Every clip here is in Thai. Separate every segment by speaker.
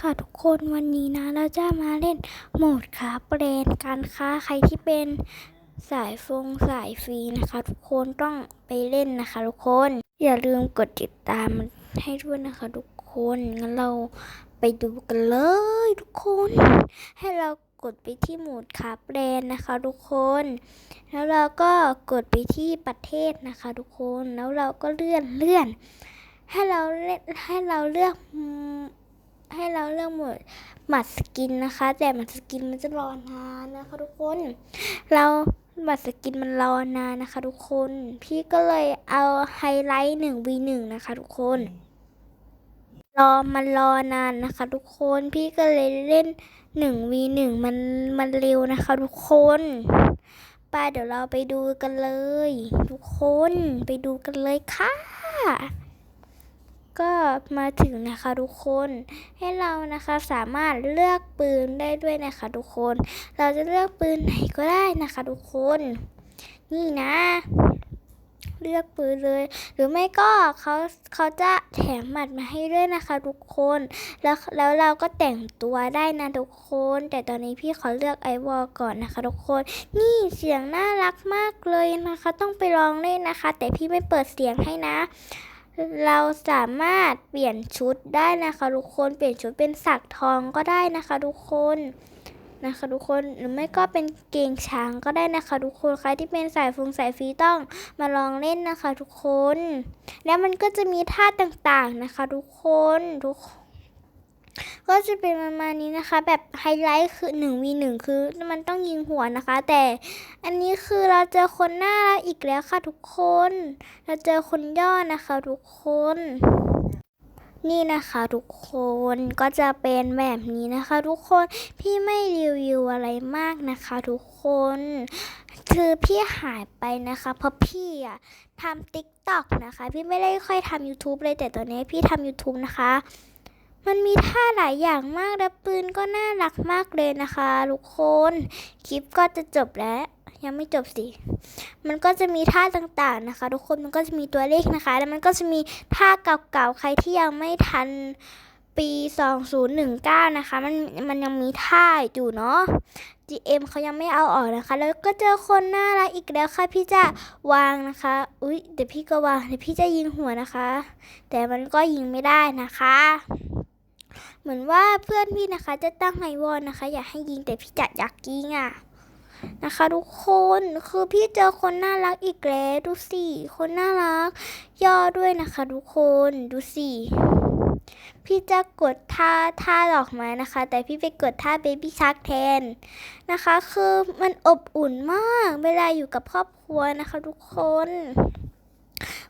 Speaker 1: ค่ะทุกคนวันนี้นะเราจะมาเล่นโหมดค้าแบรนด์การค้าใครที่เป็นสายฟงสายฟรีนะคะ ทุกคนต้องไปเล่นนะคะ ทุกคนอย่าลืมกดติดตามให้ด้วยนะคะ ทุกคนงั้นเราไปดูกันเลยทุกคน ให้เรากดไปที่โหมดค้าแบรนด์นะคะ ทุกคน แล้วเราก็กดไปที่ประเทศนะคะ ทุกคน แล้วเราก็เลื่อนเลื่อน ให้เราเลให้เราเลือก เราเลือกหมดหมัดสกินนะคะ แต่หมัดสกินมันจะรอนานนะคะ ทุกคน เราหมัดสกินมันรอนานนะคะ ทุกคน พี่ก็เลยเอาไฮไลท์หนึ่งวีหนึ่งนะคะ ทุกคน รอมันรอนานนะคะ ทุกคนพี่ก็เลยเล่นหนึ่งวีหนึ่งมันมันเร็วนะคะ ทุกคนไปเดี๋ยวเราไปดูกันเลย ทุกคนไปดูกันเลยค่ะ ก็มาถึงนะคะทุกคนให้เรานะคะสามารถเลือกปืนได้ด้วยนะคะทุกคน เราจะเลือกปืนไหนก็ได้นะคะทุกคน นี่นะ เลือกปืนเลย หรือไม่ก็เขาเขาจะแถมหมัดมาให้ด้วยนะคะทุกคน แล้วแล้วเราก็แต่งตัวได้นะทุกคน แต่ตอนนี้พี่ขอเลือกไอวอลก่อนนะคะทุกคน นี่เสียงน่ารักมากเลยนะคะ ต้องไปลองเล่นนะคะ แต่พี่ไม่เปิดเสียงให้นะ เราสามารถเปลี่ยนชุดได้นะคะทุกคนเปลี่ยนชุดเป็นสักทองก็ได้นะคะทุกคนนะคะทุกคนหรือไม่ก็เป็นเกงช้างก็ได้นะคะ ทุกคนใครที่เป็นสายฟงสายฟีต้องมาลองเล่นนะคะ ทุกคน แล้วมันก็จะมีท่าต่างๆนะคะ ทุกคนทุกคน ก็จะเป็นประมาณนี้นะคะ แบบไฮไลท์คือ 1 v 1 คือมันต้องยิงหัวนะคะ แต่อันนี้คือเราเจอคนหน่ารักอีกแล้วค่ะทุกคน เราเจอคนย่อนะคะทุกคน นี่นะคะทุกคนก็จะเป็นแบบนี้นะคะ ทุกคนพี่ไม่รีวิวอะไรมากนะคะ ทุกคนคือพี่หายไปนะคะเพราะพี่อะทำติ๊กต็อกนะคะ พี่ไม่ได้ค่อยทำ YouTube เลยแต่ตอนนี้พี่ทำ YouTube นะคะ มันมีท่าหลายอย่างมากและปืนก็น่ารักมากเลยนะคะทุกคนคลิปก็จะจบแล้วยังไม่จบสิ มันก็จะมีท่าต่างๆนะคะ ทุกคน มันก็จะมีตัวเลขนะคะ แล้วมันก็จะมีท่าเก่าๆ ใครที่ยังไม่ทันปี 2019 นะคะ มัน มันยังมีท่าอยู่เนาะ GM เขายังไม่เอาออกนะคะ แล้วก็เจอคนน่ารักอีกแล้วค่ะ พี่จะวางนะคะ อุ๊ย เดี๋ยวพี่ก็วาง เดี๋ยวพี่จะยิงหัวนะคะ แต่มันก็ยิงไม่ได้นะคะ เหมือนว่าเพื่อนพี่นะคะจะตั้งไฮวอนนะคะ อยากให้ยิงแต่พี่จะอยากยิงอะนะคะ ทุกคนคือพี่เจอคนน่ารักอีกแล้วดูสิคนน่ารัก ย่อด้วยนะคะ ทุกคนดูสิพี่จะกดท่าท่าดอกไม้นะคะ แต่พี่ไปกดท่าเบบี้ชักแทนนะคะ คือมันอบอุ่นมากเวลาอยู่กับครอบครัวนะคะ ทุกคน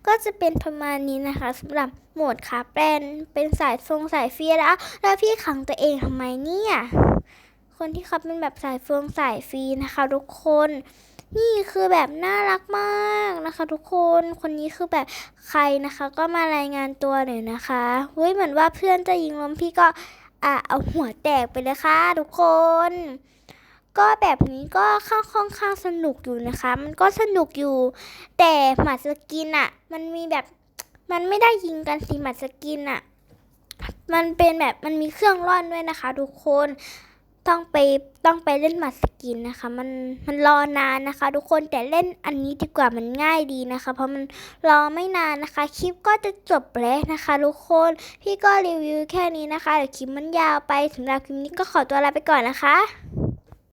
Speaker 1: ก็จะเป็นประมาณนี้นะคะสำหรับโหมดคาแปรนเป็นสายทรงสายเฟียแล้วแล้วพี่ขังตัวเองทำไมเนี่ยคนที่เขาเป็นแบบสายเฟืองสายฟรีนะคะทุกคน นี่คือแบบน่ารักมากนะคะ ทุกคนคนนี้คือแบบใครนะคะ ก็มารายงานตัวหน่อยนะคะเฮ้ยเหมือนว่าเพื่อนจะยิงล้มพี่ก็อะเอาหัวแตกไปเลยค่ะทุกคน ก็แบบนี้ก็ค่อนค่อนข้างสนุกอยู่นะคะ มันก็สนุกอยู่ แต่หมัดสกินอะมันมีแบบมันไม่ได้ยิงกันสิหมัดสกินอะมันเป็นแบบมันมีเครื่องร่อนด้วยนะคะ ทุกคนต้องไปต้องไปเล่นหมัดสกินนะคะ มันมันรอนานนะคะ ทุกคนแต่เล่นอันนี้ดีกว่ามันง่ายดีนะคะ เพราะมันรอไม่นานนะคะ คลิปก็จะจบแล้วนะคะ ทุกคนพี่ก็รีวิวแค่นี้นะคะเดี๋ยวคลิปมันยาวไปสำหรับคลิปนี้ก็ขอตัวลาไปก่อนนะคะ